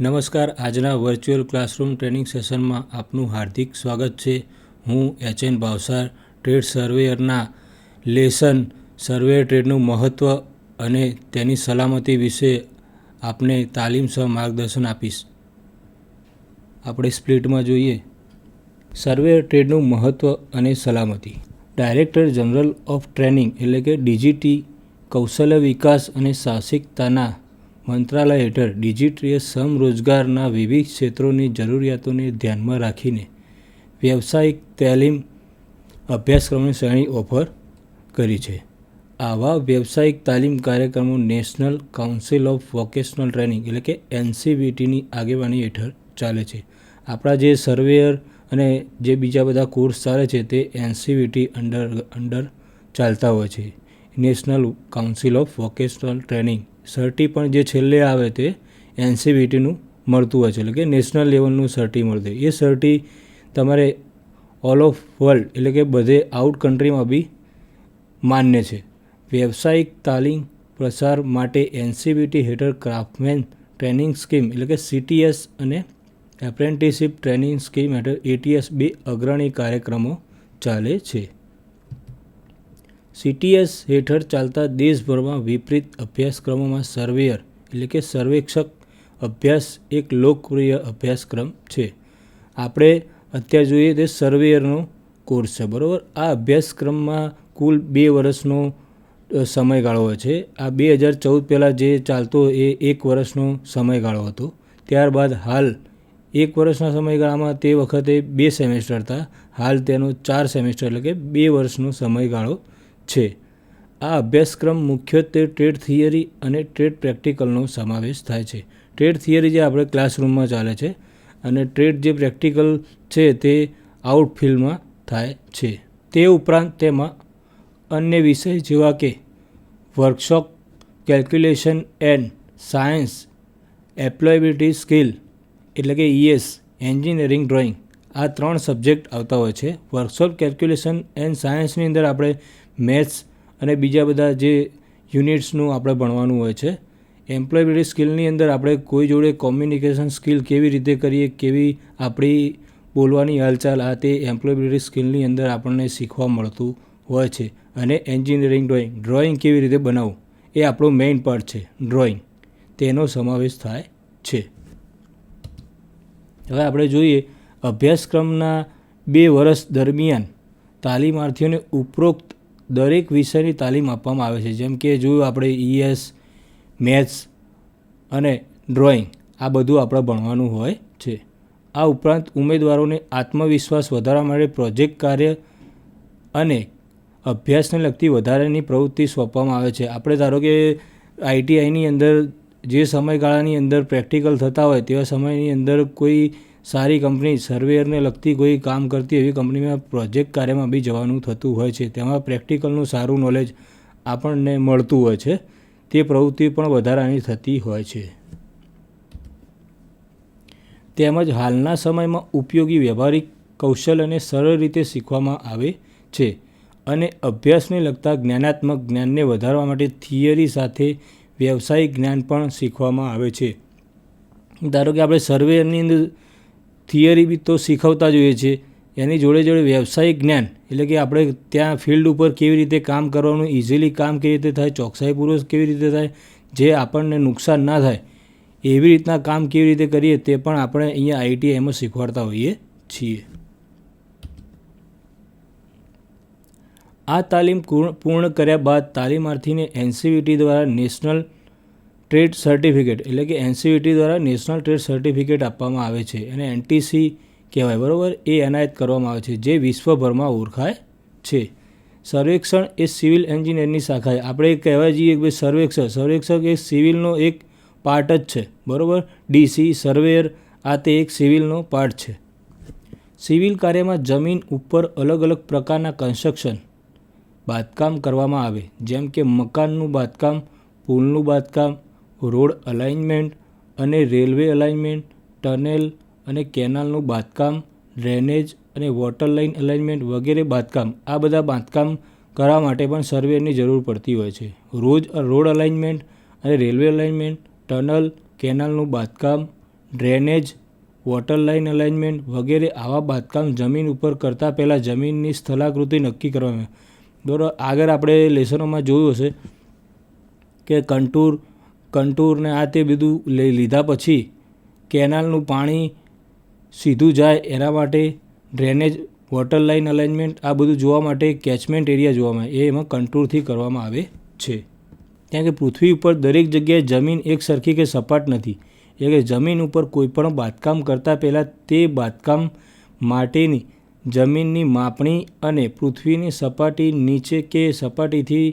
નમસ્કાર. આજના virtual classroom training સેશનમાં આપનું હાર્દિક સ્વાગત છે. હું એચ એન ભાવસાર ટ્રેડ સર્વેયરના લેસન સર્વે ટ્રેડનું મહત્ત્વ અને તેની સલામતી વિશે આપને તાલીમ સહ માર્ગદર્શન આપીશ. આપણે સ્પ્લિટમાં જોઈએ. સર્વે ટ્રેડનું મહત્ત્વ અને સલામતી. ડાયરેક્ટર જનરલ ઓફ ટ્રેનિંગ એટલે કે ડીજીટી કૌશલ્ય વિકાસ અને સાહસિકતાના મંત્રાલય હેઠળ ડિજિટલ સમરોજગારના વિવિધ ક્ષેત્રોની જરૂરિયાતોને ધ્યાનમાં રાખીને વ્યવસાયિક તાલીમ અભ્યાસક્રમોની શ્રેણી ઓફર કરી છે. આવા વ્યવસાયિક તાલીમ કાર્યક્રમો national council of vocational training એટલે કે એનસીવીટીની આગેવાની હેઠળ ચાલે છે. આપણા જે સર્વેયર અને જે બીજા બધા કોર્સ ચાલે છે તે એનસીવીટી અંડર અંડર ચાલતા હોય છે. National council of vocational training સર્ટી પણ જે છેલ્લે આવે તે એનસીબીટીનું મળતું હોય છે. એટલે કે નેશનલ લેવલનું સર્ટી મળતું એ સર્ટી તમારે ઓલ ઓફ વર્લ્ડ એટલે કે બધે આઉટ કન્ટ્રીમાં બી માન્ય છે. વ્યવસાયિક તાલીમ પ્રસાર માટે એનસીબીટી હેઠળ ક્રાફ્ટમેન ટ્રેનિંગ સ્કીમ એટલે કે સીટીએસ અને એપ્રેન્ટિસશીપ ટ્રેનિંગ સ્કીમ હેઠળ એટીએસ બે અગ્રણી કાર્યક્રમો ચાલે છે. સીટીએસ હેઠળ ચાલતા દેશભરમાં વિપરીત અભ્યાસક્રમોમાં સર્વેયર એટલે કે સર્વેક્ષક અભ્યાસ એક લોકપ્રિય અભ્યાસક્રમ છે. આપણે અત્યારે જોઈએ તે સર્વેયરનો કોર્સ છે, બરાબર? આ અભ્યાસક્રમમાં કુલ બે વર્ષનો સમયગાળો હોય છે. આ બે હજાર ચૌદ પહેલાં જે ચાલતો એ એક વર્ષનો સમયગાળો હતો. ત્યારબાદ હાલ એક વર્ષના સમયગાળામાં તે વખતે બે સેમેસ્ટર હતા. હાલ તેનો ચાર સેમેસ્ટર એટલે કે બે વર્ષનો સમયગાળો છે. આ અભ્યાસક્રમ મુખ્યત્વે ટ્રેડ થિયરી અને ટ્રેડ પ્રેક્ટિકલનો સમાવેશ થાય છે. ટ્રેડ થિયરી જે આપણે ક્લાસરૂમમાં ચાલે છે અને ટ્રેડ જે પ્રેક્ટિકલ છે તે આઉટફિલ્ડમાં થાય છે. તે ઉપરાંત તેમાં અન્ય વિષય જેવા કે workshop, calculation and science, employability skill એટલે કે ઈએસ એન્જિનિયરિંગ ડ્રોઈંગ આ ત્રણ સબ્જેક્ટ આવતા હોય છે. વર્કશોપ, કેલ્ક્યુલેશન એન્ડ સાયન્સની અંદર આપણે મેથ્સ અને બીજા બધા જે યુનિટ્સનું આપણે ભણવાનું હોય છે એમ્પ્લોયબિલિટી સ્કિલની અંદર આપણે કોઈ જોડે કોમ્યુનિકેશન સ્કિલ કેવી રીતે કરીએ, કેવી આપણી બોલવાની હાલચાલ આ તે એમ્પ્લોયબિલિટી સ્કિલની અંદર આપણને શીખવા મળતું હોય છે. અને એન્જિનિયરિંગ ડ્રોઈંગ ડ્રોઈંગ કેવી રીતે બનાવવું, એ આપણો મેઇન પાર્ટ છે, ડ્રોઈંગ. તેનો સમાવેશ થાય છે. હવે આપણે જોઈએ અભ્યાસક્રમના બે વર્ષ દરમિયાન તાલીમાર્થીઓને ઉપરોક્ત દરેક વિષયની તાલીમ આપવામાં આવે છે. જેમ કે જોયું આપણે ઈએસ મેથ્સ અને ડ્રોઈંગ આ બધું આપણે ભણવાનું હોય છે. આ ઉપરાંત ઉમેદવારોને આત્મવિશ્વાસ વધારવા માટે પ્રોજેક્ટ કાર્ય અને અભ્યાસને લગતી વધારાની પ્રવૃત્તિ સોંપવામાં આવે છે. આપણે ધારો કે આઈટીઆઈની અંદર જે સમયગાળાની અંદર પ્રેક્ટિકલ થતા હોય તેવા સમયની અંદર કોઈ સારી કંપની સર્વેયરને લગતી કોઈ કામ કરતી એવી કંપનીમાં પ્રોજેક્ટ કાર્યમાં બી જવાનું થતું હોય છે. તેમાં પ્રેક્ટિકલનું સારું નોલેજ આપણને મળતું હોય છે. તે પ્રવૃત્તિ પણ વધારાની થતી હોય છે. તેમજ હાલના સમયમાં ઉપયોગી વ્યવહારિક કૌશલ્યને સરળ રીતે શીખવામાં આવે છે અને અભ્યાસને લગતા જ્ઞાનાત્મક જ્ઞાનને વધારવા માટે થિયરી સાથે વ્યવસાયિક જ્ઞાન પણ શીખવામાં આવે છે. ધારો કે આપણે સર્વેની અંદર થિયરી બી તો શીખવતા જોઈએ છીએ. એની જોડે જોડે વ્યવસાયિક જ્ઞાન, એટલે કે આપણે ત્યાં ફિલ્ડ ઉપર કેવી રીતે કામ કરવાનું ઇઝીલી કામ કેવી રીતે થાય ચોકસાઈપૂર્વક કેવી રીતે થાય, જે આપણને નુકસાન ના થાય, એવી રીતના કામ કેવી રીતે કરીએ તે પણ આપણે અહીંયા આઈટીઆઈમાં શીખવાડતા હોઈએ છીએ. આ તાલીમ પૂર્ણ કર્યા બાદ તાલીમાર્થીને એનસીવીટી દ્વારા નેશનલ ટ્રેડ સર્ટિફિકેટ એટલે કે એનસીવીટી દ્વારા નેશનલ ટ્રેડ સર્ટિફિકેટ આપવામાં આવે છે અને એનટીસી કહેવાય, બરાબર? એ એનાયત કરવામાં આવે છે, જે વિશ્વભરમાં ઓળખાય છે. સર્વેક્ષણ એ સિવિલ એન્જિનિયરની શાખા છે. આપણે કહેવાય જઈએ કે ભાઈ સર્વેક્ષક સર્વેક્ષક એ સિવિલનો એક પાર્ટ જ છે, બરાબર? ડીસી, સર્વેયર, આ તે એક સિવિલનો પાર્ટ છે. સિવિલ કાર્યમાં જમીન ઉપર અલગ અલગ પ્રકારના કન્સ્ટ્રક્શન બાંધકામ કરવામાં આવે. જેમ કે મકાનનું બાંધકામ, પુલનું બાંધકામ રોડ અલાઇનમેન્ટ અને રેલવે અલાઇનમેન્ટ, ટનેલ અને કેનાલનું બાંધકામ, ડ્રેનેજ અને વોટર લાઇન અલાઇનમેન્ટ વગેરે બાંધકામ, આ બધા બાંધકામ કરવા માટે પણ સર્વેની જરૂર પડતી હોય છે. રોજ રોડ અલાઇનમેન્ટ અને રેલવે અલાઇનમેન્ટ, ટનલ, કેનાલનું બાંધકામ, ડ્રેનેજ, વોટર લાઇન અલાઇનમેન્ટ વગેરે આવા બાંધકામ જમીન ઉપર કરતાં પહેલાં જમીનની સ્થલાકૃતિ નક્કી કરવામાં બરાબર આગળ આપણે લેસનોમાં જોયું હશે કે કંટૂર કંટૂર ને આ તે બધું લઈ લીધા પછી કેનાલનું પાણી સીધું જાય એના માટે ડ્રેનેજ, વોટર લાઇન અલાઇનમેન્ટ આ બધું જોવા માટે કેચમેન્ટ એરિયા જોવામાં એ એમાં કંટૂરથી કરવામાં આવે છે. કારણ કે પૃથ્વી ઉપર દરેક જગ્યાએ જમીન એક સરખી કે સપાટ નથી. એટલે કે જમીન ઉપર કોઈપણ બાંધકામ કરતાં પહેલાં તે બાંધકામ માટેની જમીનની માપણી અને પૃથ્વીની સપાટી નીચે કે સપાટીથી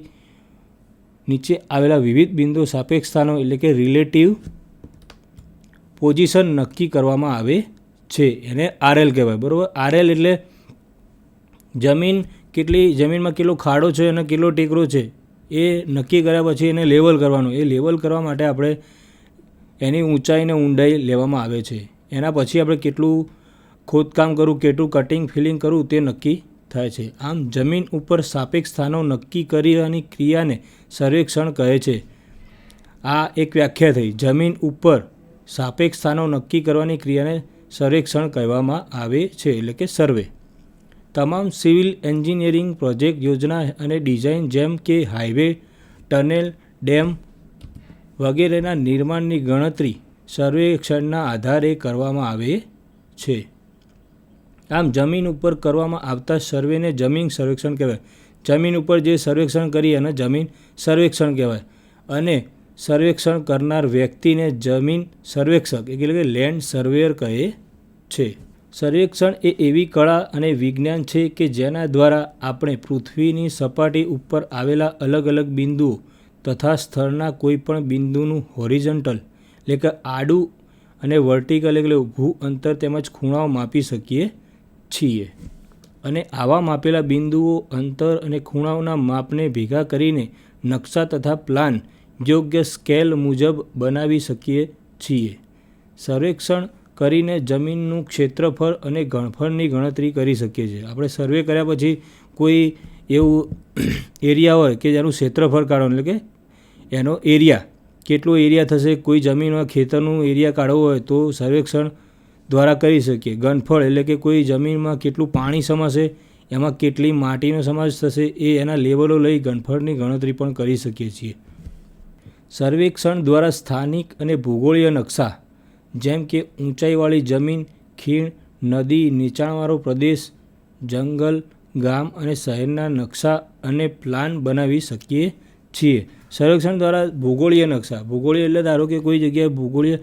નીચે આવેલા વિવિધ બિંદુ સાપેક્ષ સ્થાનો એટલે કે રિલેટિવ પોઝિશન નક્કી કરવામાં આવે છે. એને આરએલ કહેવાય. બરાબર? આરએલ એટલે જમીન કેટલી, જમીનમાં કેટલો ખાડો છે અને કેટલો ટેકરો છે, એ નક્કી કર્યા પછી એને લેવલ કરવાનું. એ લેવલ કરવા માટે આપણે એની ઊંચાઈને ઊંડાઈ લેવામાં આવે છે. એના પછી આપણે કેટલું ખોદકામ કરવું કેટલું કટિંગ ફિલિંગ કરવું તે નક્કી થાય છે. આમ જમીન ઉપર સાપેક્ષ સ્થાનો નક્કી કરવાની ક્રિયાને સર્વેક્ષણ કહે છે. આ એક વ્યાખ્યા થઈ. જમીન ઉપર સાપેક્ષ સ્થાનો નક્કી કરવાની ક્રિયાને સર્વેક્ષણ કહેવામાં આવે છે, એટલે કે સર્વે. તમામ સિવિલ એન્જિનિયરિંગ પ્રોજેક્ટ, યોજના અને ડિઝાઇન જેમ કે હાઈવે ટનેલ, ડેમ વગેરેના નિર્માણની ગણતરી સર્વેક્ષણના આધારે કરવામાં આવે છે. આમ જમીન ઉપર કરવામાં આવતા સર્વેને જમીન સર્વેક્ષણ કહેવાય. જમીન ઉપર જે સર્વેક્ષણ કરી એને જમીન સર્વેક્ષણ કહેવાય. અને સર્વેક્ષણ કરનાર વ્યક્તિને જમીન સર્વેક્ષક, એટલે કે લેન્ડ સર્વેયર કહે છે. સર્વેક્ષણ એ એવી કળા અને વિજ્ઞાન છે કે જેના દ્વારા આપણે પૃથ્વીની સપાટી ઉપર આવેલા અલગ અલગ બિંદુઓ તથા સ્થળના કોઈપણ બિંદુનું હોરિઝન્ટલ, એટલે કે આડું અને વર્ટિકલ, એટલે ઊભું અંતર તેમજ ખૂણાઓ માપી શકીએ છીએ. અને આવા માપેલા બિંદુઓ, અંતર અને ખૂણાઓના માપને ભેગા કરીને નકશા તથા પ્લાન યોગ્ય સ્કેલ મુજબ બનાવી શકીએ છીએ. સર્વેક્ષણ કરીને જમીનનું ક્ષેત્રફળ અને ગણફળની ગણતરી કરી શકીએ છીએ. આપણે સર્વે કર્યા પછી કોઈ એવું એરિયા હોય કે જેનું ક્ષેત્રફળ કાઢો એટલે કે એનો એરિયા, કેટલો એરિયા થશે, કોઈ જમીનમાં ખેતરનું એરિયા કાઢવો હોય તો સર્વેક્ષણ દ્વારા કરી શકીએ. ગનફળ એટલે કે કોઈ જમીનમાં કેટલું પાણી સમાશે, એમાં કેટલી માટીનો સમાવેશ થશે, એ એના લેવલો લઈ ગનફળની ગણતરી પણ કરી શકીએ છીએ. સર્વેક્ષણ દ્વારા સ્થાનિક અને ભૂગોળીય નકશા, જેમ કે ઊંચાઈવાળી જમીન, ખીણ, નદી, નીચાણવાળો પ્રદેશ, જંગલ, ગામ અને શહેરના નકશા અને પ્લાન બનાવી શકીએ છીએ. સર્વેક્ષણ દ્વારા ભૂગોળીય નકશા. ભૂગોળીય એટલે ધારો કે કોઈ જગ્યાએ ભૂગોળીય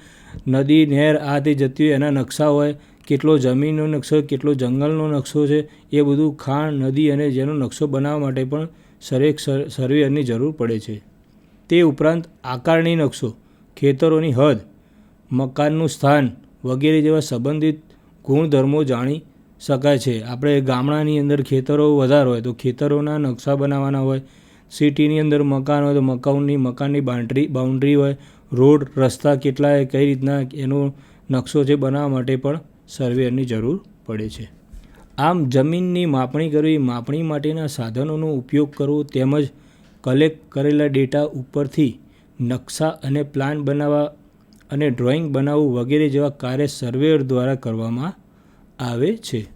નદી, નહેર આ તે જતી હોય એના નકશા હોય. કેટલો જમીનનો નકશો, કેટલો જંગલનો નકશો છે, એ બધું ખાણ, નદી અને જેનો નકશો બનાવવા માટે પણ સર્વે સર્વેયરની જરૂર પડે છે. તે ઉપરાંત આકારણી નકશો, ખેતરોની હદ, મકાનનું સ્થાન વગેરે જેવા સંબંધિત ગુણધર્મો જાણી શકાય છે. આપણે ગામડાની અંદર ખેતરો વધારે હોય તો ખેતરોના નકશા બનાવવાના હોય. સિટીની અંદર મકાન હોય તો મકાનની મકાનની બાઉન્ડ્રી બાઉન્ડ્રી હોય. રોડ, રસ્તા કેટલા કઈ રીતના એનો નકશો છે બનાવવા માટે પણ સર્વેયરની જરૂર પડે છે. આમ જમીનની માપણી કરવી, માપણી માટેના સાધનોનો ઉપયોગ કરવો તેમજ કલેક્ટ કરેલા ડેટા ઉપરથી નકશા અને પ્લાન બનાવવા અને ડ્રોઈંગ બનાવવું વગેરે જેવા કાર્ય સર્વેયર દ્વારા કરવામાં આવે છે.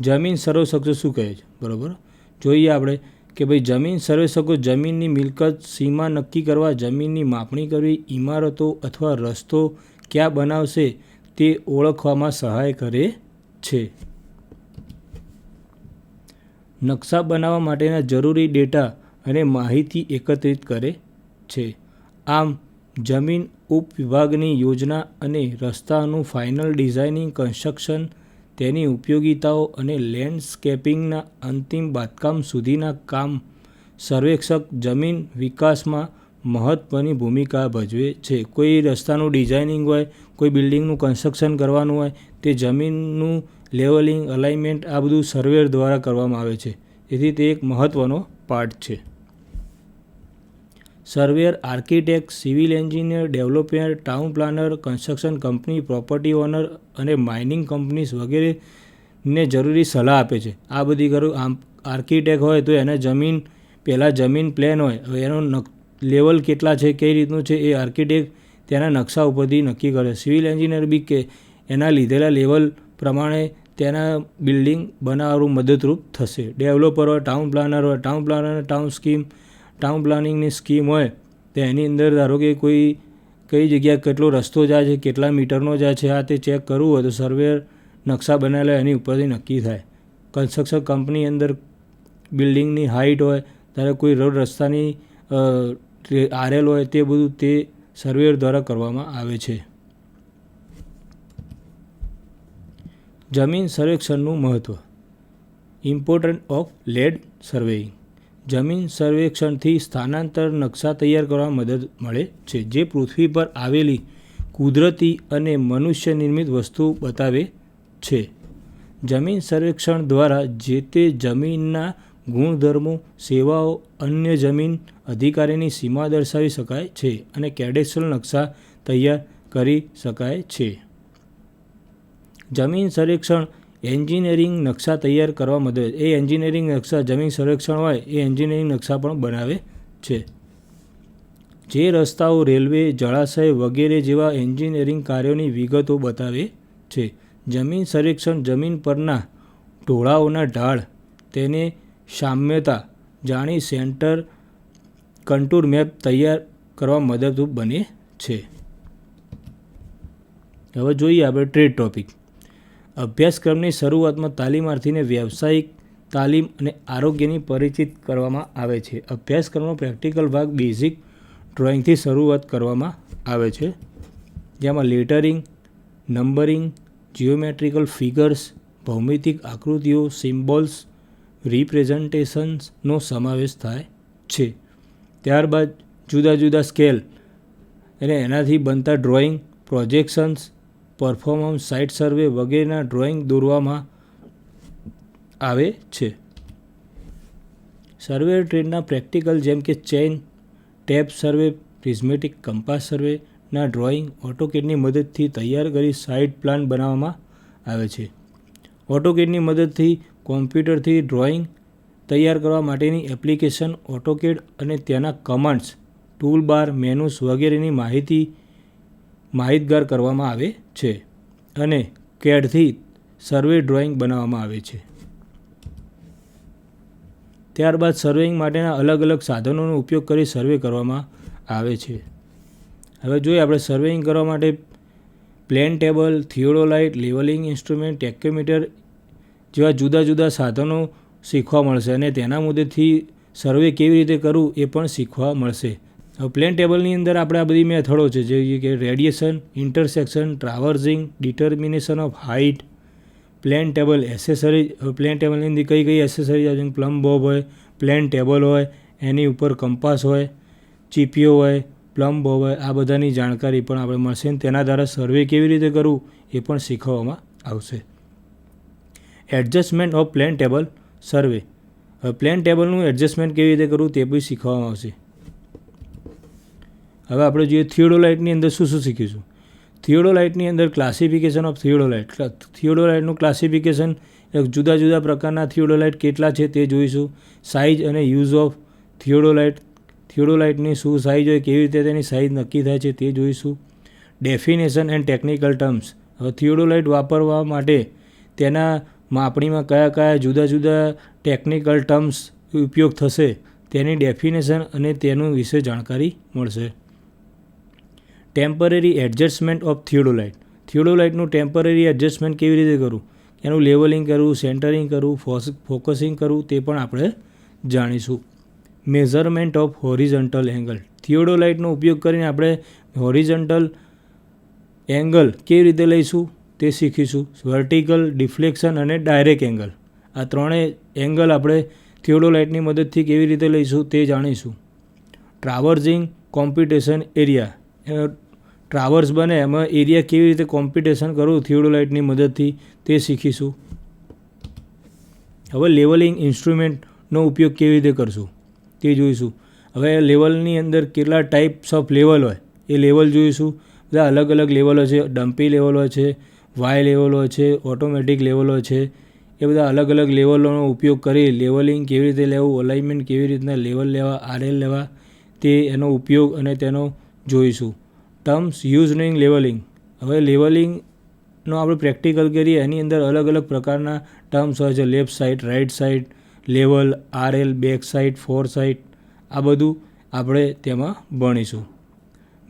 જમીન સર્વેક્ષકો શું કહે છે? બરાબર? જોઈએ આપણે કે ભાઈ જમીન સર્વેક્ષકો જમીનની મિલકત સીમા નક્કી કરવા, જમીનની માપણી કરવી ઇમારતો અથવા રસ્તો ક્યાં બનાવશે તે ઓળખવામાં સહાય કરે છે. નકશા બનાવવા માટેના જરૂરી ડેટા અને માહિતી એકત્રિત કરે છે. આમ, જમીન ઉપવિભાગની યોજના અને રસ્તાનું ફાઇનલ ડિઝાઇનિંગ, કન્સ્ટ્રક્શન તેની ઉપયોગિતાઓ અને લેન્ડસ્કેપિંગના અંતિમ બાંધકામ સુધીના કામ સર્વેક્ષક જમીન વિકાસમાં મહત્ત્વની ભૂમિકા ભજવે છે. કોઈ રસ્તાનું ડિઝાઇનિંગ હોય, કોઈ બિલ્ડિંગનું કન્સ્ટ્રક્શન કરવાનું હોય, તે જમીનનું લેવલિંગ અલાઇનમેન્ટ આ બધું સર્વેર દ્વારા કરવામાં આવે છે. તેથી તે એક મહત્ત્વનો પાર્ટ છે. Surveyor, architect, civil engineer, developer, town planner, construction company, property owner અને માઇનિંગ કંપનીઝ વગેરેને જરૂરી સલાહ આપે છે. આ બધી કરું આમ આર્કિટેક્ટ હોય તો એને જમીન પહેલાં જમીન પ્લેન હોય. હવે એનો લેવલ કેટલા છે, કઈ રીતનું છે, એ આર્કિટેક્ટ તેના નકશા ઉપરથી નક્કી કરે. સિવિલ એન્જિનિયર બી કે એના લીધેલા લેવલ પ્રમાણે તેના બિલ્ડિંગ બનાવવાનું મદદરૂપ થશે. ડેવલપર હોય, ટાઉન પ્લાનર હોય, town planner town scheme town પ્લાનિંગની scheme હોય, તો એની અંદર ધારો કે કોઈ, કઈ જગ્યાએ કેટલો રસ્તો જાય છે, કેટલા મીટરનો જાય છે, આ તે ચેક કરવું હોય તો સર્વેર નકશા બનાવેલા એની ઉપરથી નક્કી થાય. કન્સ્ટ્રક્શન કંપની અંદર બિલ્ડિંગની હાઇટ હોય, ત્યારે કોઈ રોડ રસ્તાની આરેલ હોય તે બધું તે સર્વેયર દ્વારા કરવામાં આવે છે. જમીન સર્વેક્ષણનું મહત્ત્વ ઇમ્પોર્ટન્ટ ઓફ લેડ સર્વેઇંગ જમીન સર્વેક્ષણથી સ્થાનાંતર નકશા તૈયાર કરવામાં મદદ મળે છે, જે પૃથ્વી પર આવેલી કુદરતી અને મનુષ્ય નિર્મિત વસ્તુ બતાવે છે. જમીન સર્વેક્ષણ દ્વારા જે તે જમીનના ગુણધર્મો, સેવાઓ, અન્ય જમીન અધિકારીની સીમા દર્શાવી શકાય છે અને કેડેસ્ટ્રલ નકશા તૈયાર કરી શકાય છે. જમીન સર્વેક્ષણ એન્જિનિયરિંગ નકશા તૈયાર કરવા મદદ. એ એન્જિનિયરિંગ નકશા જમીન સંરક્ષણ હોય, એ એન્જિનિયરિંગ નકશા પણ બનાવે છે. જે રસ્તાઓ રેલવે, જળાશય વગેરે જેવા એન્જિનિયરિંગ કાર્યોની વિગતો બતાવે છે. જમીન સંરક્ષણ જમીન પરના ઢોળાઓના ઢાળ, તેને સામ્યતા જાણી સેન્ટર કન્ટુર મેપ તૈયાર કરવા મદદરૂપ બને છે. હવે જોઈએ આપણે ટ્રેડ ટોપિક. અભ્યાસક્રમની શરૂઆતમાં તાલીમાર્થીને વ્યાવસાયિક તાલીમ અને આરોગ્યની પરિચિત કરવામાં આવે છે. અભ્યાસક્રમનો પ્રેક્ટિકલ ભાગ બેઝિક ડ્રોઈંગથી શરૂઆત કરવામાં આવે છે. જેમાં લેટરિંગ, નંબરિંગ જિયોમેટ્રિકલ ફિગર્સ, ભૌમિતિક આકૃતિઓ, સિમ્બોલ્સ, રિપ્રેઝન્ટેશન્સનો સમાવેશ થાય છે. ત્યારબાદ જુદા જુદા સ્કેલ અને એનાથી બનતા drawing, projections performance, site survey વગેરેના ડ્રોઈંગ દોરવામાં આવે છે. સર્વે ટ્રેડના પ્રેક્ટિકલ જેમ કે chain, tape survey, prismatic compass સર્વેના drawing ઓટોકેડની મદદથી તૈયાર કરી સાઇટ પ્લાન બનાવવામાં આવે છે. ઓટોકેડની મદદથી કોમ્પ્યુટરથી ડ્રોઈંગ તૈયાર કરવા માટેની એપ્લિકેશન, ઓટોકેડ અને તેના કમાન્ડ્સ ટૂલ બાર મેનુસ વગેરેની માહિતી માહિતગાર કરવામાં આવે છે અને કેડથી સર્વે ડ્રોઈંગ બનાવવામાં આવે છે. ત્યારબાદ સર્વેઇંગ માટેના અલગ અલગ સાધનોનો ઉપયોગ કરી સર્વે કરવામાં આવે છે. હવે જોઈએ આપણે સર્વેઇંગ કરવા માટે plane table theodolite levelling instrument tacheometer જેવા જુદા જુદા સાધનો શીખવા મળશે અને તેના મુદ્દેથી સર્વે કેવી રીતે કરવું એ પણ શીખવા મળશે. હવે પ્લેન ટેબલની અંદર આપણે આ બધી મેથડો છે જેવી કે radiation intersection traversing determination of height plane table accessories plane ટેબલની અંદર કઈ કઈ એસેસરીઝ આવે છે પ્લમ બોબ હોય પ્લેન ટેબલ હોય, એની ઉપર કંપાસ હોય, ચીપીઓ હોય પ્લમ બોબ હોય, આ બધાની જાણકારી પણ આપણે મળશે અને તેના દ્વારા સર્વે કેવી રીતે કરવું એ પણ શીખવવામાં આવશે. Adjustment of plane table survey plane ટેબલનું adjustment કેવી રીતે કરવું તે બી શીખવવામાં આવશે. હવે આપણે જોઈએ થિયોડોલાઇટની અંદર શું શું શીખીશું? થિયોડોલાઇટની અંદર ક્લાસિફિકેશન ઓફ થિયોડોલાઇટ. થિયોડોલાઇટનું ક્લાસિફિકેશન જુદા જુદા પ્રકારના થિયોડોલાઇટ કેટલા છે તે જોઈશું. સાઇઝ અને યુઝ ઓફ થિયોડોલાઇટ. થિયોડોલાઇટની શું સાઇઝ હોય, કેવી રીતે તેની સાઇઝ નક્કી થાય છે તે જોઈશું. ડેફિનેશન એન્ડ ટેકનિકલ ટર્મ્સ હવે થિયોડોલાઇટ વાપરવા માટે તેના માપણીમાં કયા કયા જુદા જુદા ટેકનિકલ ટર્મ્સ ઉપયોગ થશે તેની ડેફિનેશન અને તેનું વિશે જાણકારી મળશે. ટેમ્પરરી એડજસ્ટમેન્ટ ઓફ થિયોડોલાઇટ થિયોડોલાઇટનું ટેમ્પરરી એડજસ્ટમેન્ટ કેવી રીતે કરવું? એનું લેવલિંગ કરવું સેન્ટરિંગ કરવું ફોકસિંગ કરવું તે પણ આપણે જાણીશું. મેઝરમેન્ટ ઓફ હોરિઝન્ટલ એંગલ થિયોડોલાઇટનો ઉપયોગ કરીને આપણે હોરિઝન્ટલ એંગલ કેવી રીતે લઈશું તે શીખીશું. વર્ટિકલ ડિફ્લેક્શન અને ડાયરેક્ટ એંગલ આ ત્રણેય એંગલ આપણે થિયોડોલાઇટની મદદથી કેવી રીતે લઈશું તે જાણીશું. ટ્રાવર્ઝિંગ કોમ્પિટિશન એરિયા ટ્રાવર્સ બને, એમાં એરિયા કેવી રીતે કોમ્પિટિશન કરવું થિયોડોલાઇટની મદદથી તે શીખીશું. હવે લેવલિંગ ઇન્સ્ટ્રુમેન્ટનો ઉપયોગ કેવી રીતે કરશું તે જોઈશું. હવે લેવલની અંદર કેટલા ટાઈપ્સ ઓફ લેવલ હોય એ લેવલ જોઈશું. બધા અલગ અલગ લેવલો છે, ડમ્પી લેવલ છે, વાય લેવલ છે, ઓટોમેટિક લેવલ છે. એ બધા અલગ અલગ લેવલોનો ઉપયોગ કરી લેવલિંગ કેવી રીતે લેવું, અલાઇનમેન્ટ કેવી રીતના લેવલ લેવા, આરએલ લેવા તે એનો ઉપયોગ અને તેનો જોઈશું. ટર્મ્સ યુઝ નોઈંગ લેવલિંગ હવે લેવલિંગનો આપણે પ્રેક્ટિકલ કરીએ, એની અંદર અલગ અલગ પ્રકારના ટર્મ્સ હોય છે. Left side right side level RL back side fore side આ બધું આપણે તેમાં ભણીશું.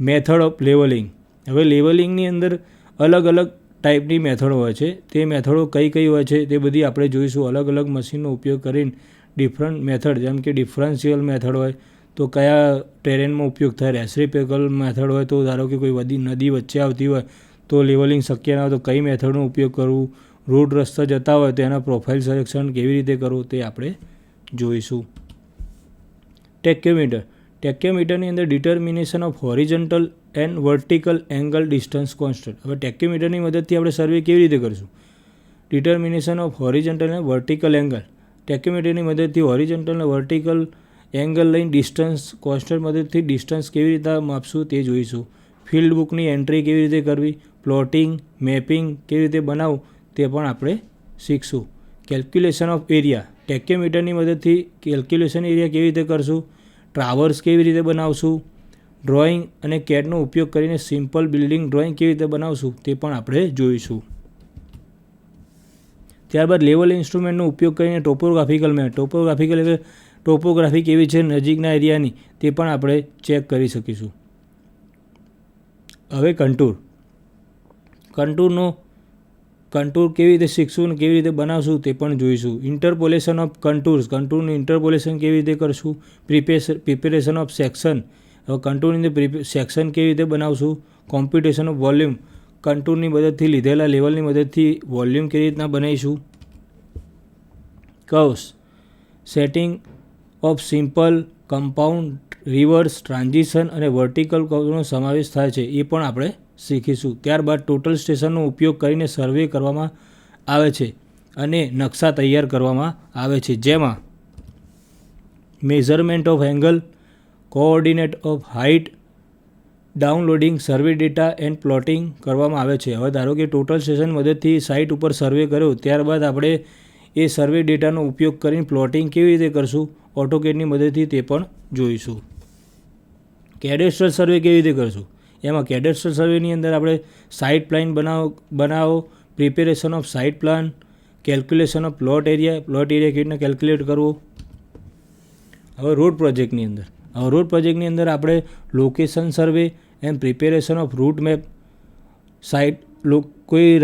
મેથડ ઓફ લેવલિંગ હવે લેવલિંગની અંદર અલગ અલગ ટાઈપની મેથડો હોય છે. તે મેથડો કઈ કઈ હોય છે તે બધી આપણે જોઈશું. અલગ અલગ મશીનનો ઉપયોગ કરીને ડિફરન્ટ મેથડ જેમ કે ડિફરન્શિયલ મેથડ હોય તો કયા ટેરેનમાં ઉપયોગ થાય? રેસરીપેકલ મેથડ હોય તો ધારો કે કોઈ વધી નદી વચ્ચે આવતી હોય, તો લેવલિંગ શક્ય ના હોય તો કઈ મેથડનો ઉપયોગ કરવું? રોડ રસ્તા જતા હોય તો એના પ્રોફાઇલ સિલેક્શન કેવી રીતે કરવું તે આપણે જોઈશું. ટેક્યોમીટર. ટેક્યોમીટરની અંદર determination of horizontal and vertical angle distance constant હવે ટેક્યોમીટરની મદદથી આપણે સર્વે કેવી રીતે કરીશું? Determination of horizontal and vertical angle ટેક્યોમીટરની મદદથી હોરિજન્ટલ અને વર્ટિકલ એંગલ લઈને ડિસ્ટન્સ, કોન્સ્ટન્ટ મદદથી ડિસ્ટન્સ કેવી રીતે માપશું તે જોઈશું. ફિલ્ડ બુકની એન્ટ્રી કેવી રીતે કરવી, પ્લોટિંગ, મેપિંગ કેવી રીતે બનાવવું તે પણ આપણે શીખશું. કેલ્ક્યુલેશન ઓફ એરિયા, ટેક્યોમીટરની મદદથી કેલ્ક્યુલેશન એરિયા કેવી રીતે કરશું, ટ્રાવર્સ કેવી રીતે બનાવશું, ડ્રોઈંગ અને કેડનો ઉપયોગ કરીને સિમ્પલ બિલ્ડિંગ ડ્રોઈંગ કેવી રીતે બનાવશું તે પણ આપણે જોઈશું. ત્યારબાદ લેવલ ઇન્સ્ટ્રુમેન્ટનો ઉપયોગ કરીને ટોપોગ્રાફિકલ મેપ, ટોપોગ્રાફિકલ એટલે ટોપોગ્રાફી કેવી છે નજીકના એરિયાની તે પણ આપણે ચેક કરી શકીશું. હવે કંટુર. કંટુરનો, કંટુર કેવી રીતે શીખશું અને કેવી રીતે બનાવશું તે પણ જોઈશું. ઇન્ટરપોલેશન ઓફ કંટુર્સ કંટુરનું ઇન્ટરપોલેશન કેવી રીતે કરશું? પ્રિપેશન પ્રિપેરેશન ઓફ સેક્શન હવે કંટુરની અંદર સેક્શન કેવી રીતે બનાવશું? કોમ્પિટેશન ઓફ વોલ્યુમ કંટુરની મદદથી લીધેલા લેવલની મદદથી વોલ્યુમ કેવી રીતના બનાવીશું? Curves setting of simple compound reverse transition અને વર્ટિકલ કર્વનો સમાવેશ થાય છે, એ પણ આપણે શીખીશું. ત્યારબાદ ટોટલ સ્ટેશનનો ઉપયોગ કરીને સર્વે કરવામાં આવે છે અને નકશા તૈયાર કરવામાં આવે છે. જેમાં measurement of angle, coordinate of height, downloading, survey data and plotting કરવામાં આવે છે. હવે ધારો કે ટોટલ સ્ટેશન મદદથી સાઇટ ઉપર સર્વે કર્યો, ત્યારબાદ આપણે એ સર્વે ડેટાનો ઉપયોગ કરીને પ્લોટિંગ કેવી રીતે કરશું ઓટોકેડની મદદથી તે પણ જોઈશું. કેડેસ્ટ્રલ સર્વે કેવી રીતે કરશું? એમાં કેડેસ્ટ્રલ સર્વેની અંદર આપણે સાઇટ પ્લાન બનાવો બનાવો, preparation of site plan, calculation of plot area plot area કેવી રીતના કેલ્ક્યુલેટ કરવો? હવે રોડ પ્રોજેક્ટની અંદર. હવે રોડ પ્રોજેક્ટની અંદર આપણે location survey and preparation of route map, site કોઈ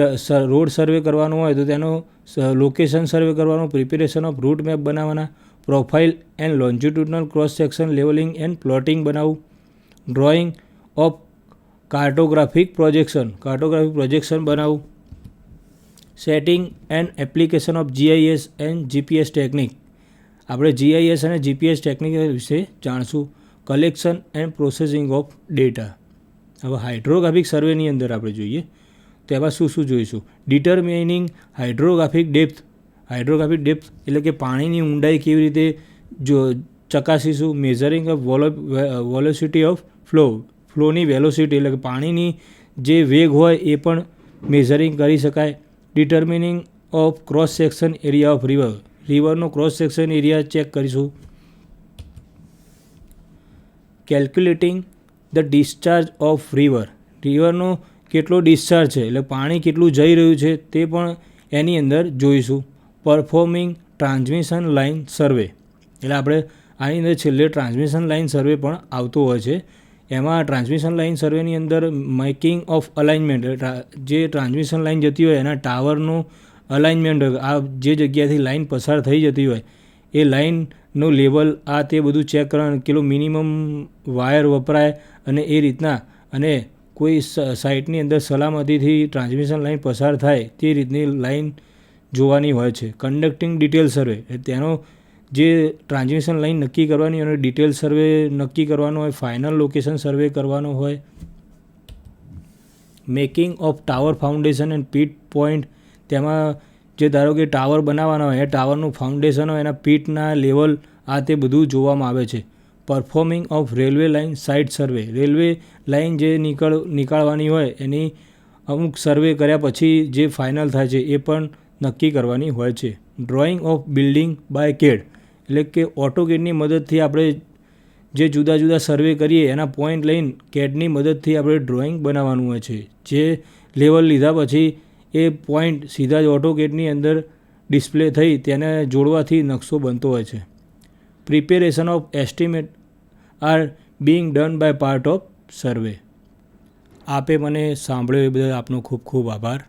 રોડ સર્વે કરવાનો હોય તો તેનો લોકેશન સર્વે કરવાનું પ્રિપેરેશન ઓફ રૂટ મેપ બનાવવાના profile and longitudinal cross section levelling and plotting બનાવવું drawing of cartographic projection cartographic projection બનાવવું setting and application of GIS and GPS technique આપણે જીઆઈએસ અને જીપીએસ ટેકનિક વિશે જાણશું. Collection and processing of data હવે hydrographic સર્વેની અંદર આપણે જોઈએ. તો એમાં શું શું જોઈશું? ડિટરમિનિંગ હાઇડ્રોગ્રાફિક ડેપ્થ હાઇડ્રોગ્રાફિક ડેપ્થ એટલે કે પાણીની ઊંડાઈ કેવી રીતે જો ચકાસીશું? મેઝરિંગ ઓફ વોલો વોલોસિટી ઓફ ફ્લો ફ્લોની વેલોસિટી એટલે કે પાણીની જે વેગ હોય એ પણ મેઝરિંગ કરી શકાય. Determining of cross section area of river રિવરનો cross section area check કરીશું. Calculating the discharge of river રિવરનો કેટલો ડિસ્ચાર્જ છે, એટલે પાણી કેટલું જઈ રહ્યું છે તે પણ એની અંદર જોઈશું. પરફોર્મિંગ ટ્રાન્સમિશન લાઇન સર્વે એટલે આપણે આની અંદર છેલ્લે ટ્રાન્સમિશન લાઇન સર્વે પણ આવતો હોય છે. એમાં ટ્રાન્સમિશન લાઇન સર્વેની અંદર મેકિંગ ઓફ અલાઇનમેન્ટ જે ટ્રાન્સમિશન લાઇન જતી હોય એના ટાવરનું અલાઇનમેન્ટ આ જે જગ્યાથી લાઇન પસાર થઈ જતી હોય, એ લાઇનનું લેવલ આ તે બધું ચેક કરવાનું, કેટલું મિનિમમ વાયર વપરાય અને એ રીતના. અને કોઈ સાઇટની અંદર સલામતીથી ટ્રાન્સમિશન લાઇન પસાર થાય તે રીતની લાઇન જોવાની હોય છે. કન્ડક્ટિંગ ડિટેલ સર્વે તેનો જે ટ્રાન્સમિશન લાઇન નક્કી કરવાની અને ડિટેલ સર્વે નક્કી કરવાનો હોય ફાઇનલ લોકેશન સર્વે કરવાનો હોય making of tower foundation and pit point તેમાં જે ધારો કે ટાવર બનાવવાના હોય, એ ટાવરનું ફાઉન્ડેશન હોય, એના પીટના લેવલ આ તે બધું જોવામાં આવે છે. Performing of railway line site survey railway line જે નીકળ, નીકાળવાની હોય, એની અમુક સર્વે કર્યા પછી જે ફાઇનલ થાય છે, એ પણ નક્કી કરવાની હોય છે. Drawing of building by CAD એટલે કે ઓટોકેડની મદદથી આપણે જે જુદા જુદા સર્વે કરીએ, એના પોઈન્ટ લઈને કેડની મદદથી આપણે ડ્રોઈંગ બનાવવાનું હોય છે. જે લેવલ લીધા પછી એ પોઈન્ટ સીધા જ ઓટોકેડની અંદર ડિસ્પ્લે થઈ, તેને જોડવાથી નકશો બનતો હોય છે. Preparation of estimate are being done by part of survey આપે મને સાંભળ્યો એ બદલ આપનો ખૂબ ખૂબ આભાર.